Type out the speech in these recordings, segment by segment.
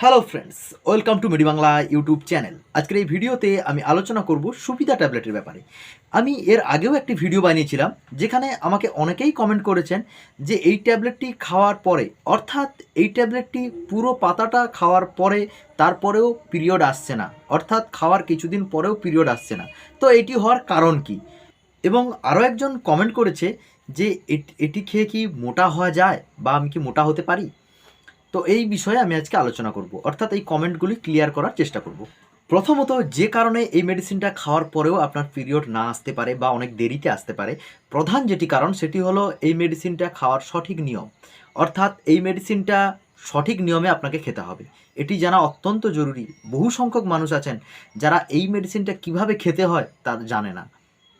Hello friends welcome to midi Bangla YouTube channel আজকের এই ভিডিওতে আমি আলোচনা করব সুবিধা ট্যাবলেটের ব্যাপারে। আমি এর আগেও একটি ভিডিও বানিয়েছিলাম, যেখানে আমাকে অনেকেই কমেন্ট করেছেন যে এই ট্যাবলেটটি খাওয়ার পরে, অর্থাৎ এই ট্যাবলেটটি পুরো পাতাটা খাওয়ার পরে তারপরেও পিরিয়ড আসছে না। অর্থাৎ খাওয়ার কিছুদিন পরেও পিরিয়ড আসছে না। তো এটি হওয়ার কারণ কি? এবং আরও একজন কমেন্ট করেছে যে এট- খেয়ে কি মোটা হওয়া যায় বা আমি কি মোটা হতে পারি? তো এই বিষয়ে আমি আজকে আলোচনা করব। অর্থাৎ এই কমেন্টগুলি ক্লিয়ার করার চেষ্টা করব। প্রথমত, যে কারণে এই মেডিসিনটা খাওয়ার পরেও আপনার পিরিয়ড না আসতে পারে বা অনেক দেরিতে আসতে পারে, প্রধান যেটি কারণ সেটি হলো এই মেডিসিনটা খাওয়ার সঠিক নিয়ম। অর্থাৎ এই মেডিসিনটা সঠিক নিয়মে আপনাকে খেতে হবে। এটি জানা অত্যন্ত জরুরি। বহু সংখ্যক মানুষ আছেন যারা এই মেডিসিনটা কীভাবে খেতে হয় তা জানে না।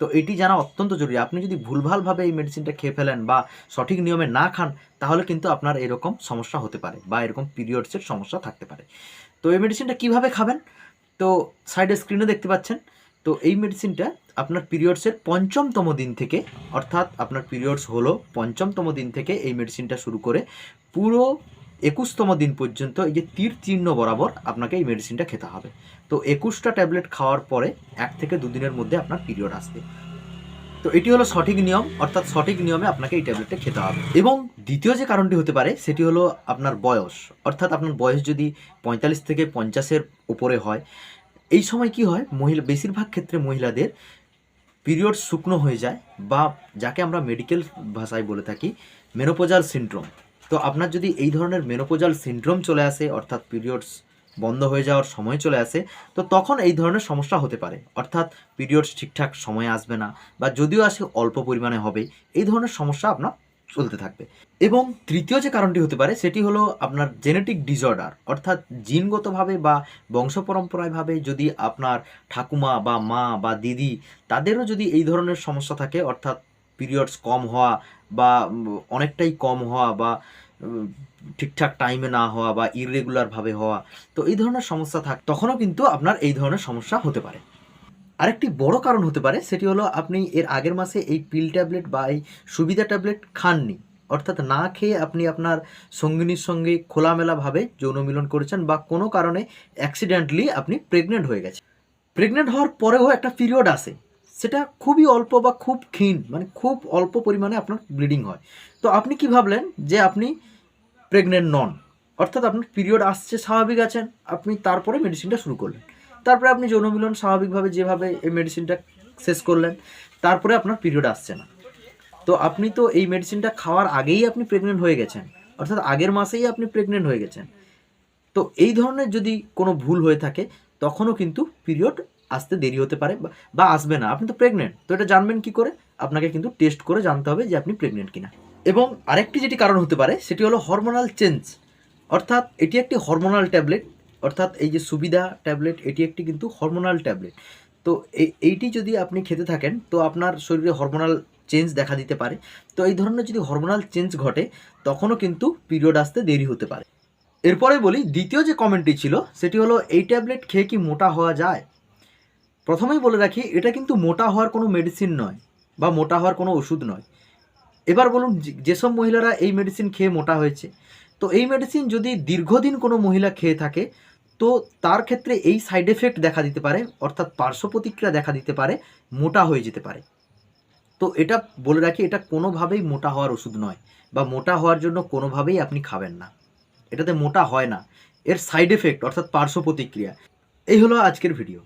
তো এটি জানা অত্যন্ত জরুরি। আপনি যদি ভুলভালভাবে এই মেডিসিনটা খেয়ে ফেলেন বা সঠিক নিয়মে না খান, তাহলে কিন্তু আপনার এরকম সমস্যা হতে পারে বা এরকম পিরিয়ডসের সমস্যা থাকতে পারে। তো এই মেডিসিনটা কীভাবে খাবেন? তো সাইডে স্ক্রিনে দেখতে পাচ্ছেন। তো এই মেডিসিনটা আপনার পিরিয়ডসের পঞ্চমতম দিন থেকে, অর্থাৎ আপনার পিরিয়ডস হলো পঞ্চমতম দিন থেকে এই মেডিসিনটা শুরু করে পুরো একুশতম দিন পর্যন্ত এই যে তীর চিহ্ন বরাবর আপনাকে এই মেডিসিনটা খেতে হবে। তো একুশটা ট্যাবলেট খাওয়ার পরে এক থেকে দুদিনের মধ্যে আপনার পিরিয়ড আসবে। তো এটি হলো সঠিক নিয়ম, অর্থাৎ সঠিক নিয়মে আপনাকে এই ট্যাবলেটটা খেতে হবে। এবং দ্বিতীয় যে কারণটি হতে পারে, সেটি হলো আপনার বয়স। অর্থাৎ আপনার বয়স যদি পঁয়তাল্লিশ থেকে পঞ্চাশের উপরে হয়, এই সময় কি হয়, মহিলা, বেশিরভাগ ক্ষেত্রে মহিলাদের পিরিয়ড শুকনো হয়ে যায় বা যাকে আমরা মেডিকেল ভাষায় বলে থাকি মেনোপোজাল সিনড্রোম তো আপনার যদি এই ধরনের মেনোপোজাল সিনড্রোম চলে আসে, অর্থাৎ পিরিয়ডস বন্ধ হয়ে যাওয়ার সময় চলে আসে, তো তখন এই ধরনের সমস্যা হতে পারে। অর্থাৎ পিরিয়ডস ঠিকঠাক সময়ে আসবে না বা যদিও আসে, অল্প পরিমাণে হবে, এই ধরনের সমস্যা আপনার চলতে থাকবে। এবং তৃতীয় যে কারণটি হতে পারে, সেটি হলো আপনার জেনেটিক ডিসঅর্ডার অর্থাৎ জিনগতভাবে বা বংশ পরম্পরায়ভাবে যদি আপনার ঠাকুমা বা মা বা দিদি, তাদেরও যদি এই ধরনের সমস্যা থাকে, অর্থাৎ পিরিয়ডস কম হওয়া বা অনেকটাই কম হওয়া বা ঠিকঠাক টাইমে না হওয়া বা ইররেগুলারভাবে হওয়া, তো এই ধরনের সমস্যা থাক, তখনও কিন্তু আপনার এই ধরনের সমস্যা হতে পারে। আরেকটি বড় কারণ হতে পারে, সেটি হলো আপনি এর আগের মাসে এই পিল ট্যাবলেট বা এই সুবিধা ট্যাবলেট খাননি। অর্থাৎ না খেয়ে আপনি আপনার সঙ্গিনীর সঙ্গে খোলামেলাভাবে যৌন মিলন করেছেন বা কোনো কারণে অ্যাক্সিডেন্টলি আপনি প্রেগনেন্ট হয়ে গেছেন। প্রেগনেন্ট হওয়ার পরেও একটা পিরিয়ড আসে সেটা খুবই অল্প বা খুব ক্ষীণ মানে খুব অল্প পরিমাণে আপনার ব্লিডিং হয়। তো আপনি কি ভাবলেন যে আপনি প্রেগনেন্ট নন? অর্থাৎ আপনার পিরিয়ড আসছে, স্বাভাবিক আছেন, আপনি তারপরে মেডিসিনটা শুরু করলেন। তারপরে আপনি যৌন মিলন স্বাভাবিকভাবে যেভাবে এই মেডিসিনটা শেষ করলেন, তারপরে আপনার পিরিয়ড আসছে না। তো আপনি তো এই মেডিসিনটা খাওয়ার আগেই আপনি প্রেগনেন্ট হয়ে গেছেন, অর্থাৎ আগের মাসেই আপনি প্রেগনেন্ট হয়ে গেছেন। তো এই ধরনের যদি কোনো ভুল হয়ে থাকে, তখনও কিন্তু পিরিয়ড আসতে দেরি হতে পারে বা- আসবে না। আপনি তো প্রেগনেন্ট তো এটা জানবেন কি করে? আপনাকে কিন্তু টেস্ট করে জানতে হবে যে আপনি প্রেগনেন্ট কিনা। এবং আরেকটি যেটি কারণ হতে পারে, সেটি হলো হরমোনাল চেঞ্জ অর্থাৎ এটি একটি হরমোনাল ট্যাবলেট অর্থাৎ এই যে সুবিধা ট্যাবলেট এটি একটি কিন্তু হরমোনাল ট্যাবলেট তো এই- এইটি যদি আপনি খেতে থাকেন, তো আপনার শরীরে হরমোনাল চেঞ্জ দেখা দিতে পারে। তো এই ধরনের যদি হরমোনাল চেঞ্জ ঘটে, তখনও কিন্তু পিরিয়ড আসতে দেরি হতে পারে। এরপরে বলি, দ্বিতীয় যে কমেন্টটি ছিল, সেটি হলো, এই ট্যাবলেট খেয়ে কি মোটা হওয়া যায়? প্রথমেই বলে রাখি, এটা কিন্তু মোটা হওয়ার কোনো মেডিসিন নয় বা মোটা হওয়ার কোনো ওষুধ নয়। এবার বলুন যেসব মহিলারা এই মেডিসিন খেয়ে মোটা হয়েছে, তো এই মেডিসিন যদি দীর্ঘদিন কোনো মহিলা খেয়ে থাকে, তো তার ক্ষেত্রে এই সাইড এফেক্ট দেখা দিতে পারে, অর্থাৎ পার্শ্ব প্রতিক্রিয়া দেখা দিতে পারে, মোটা হয়ে যেতে পারে। তো এটা বলে রাখি, এটা কোনোভাবেই মোটা হওয়ার ওষুধ নয় বা মোটা হওয়ার জন্য কোনোভাবেই আপনি খাবেন না। এটাতে মোটা হয় না। এর সাইড এফেক্ট অর্থাৎ পার্শ্ব প্রতিক্রিয়া। এই হলো আজকের ভিডিও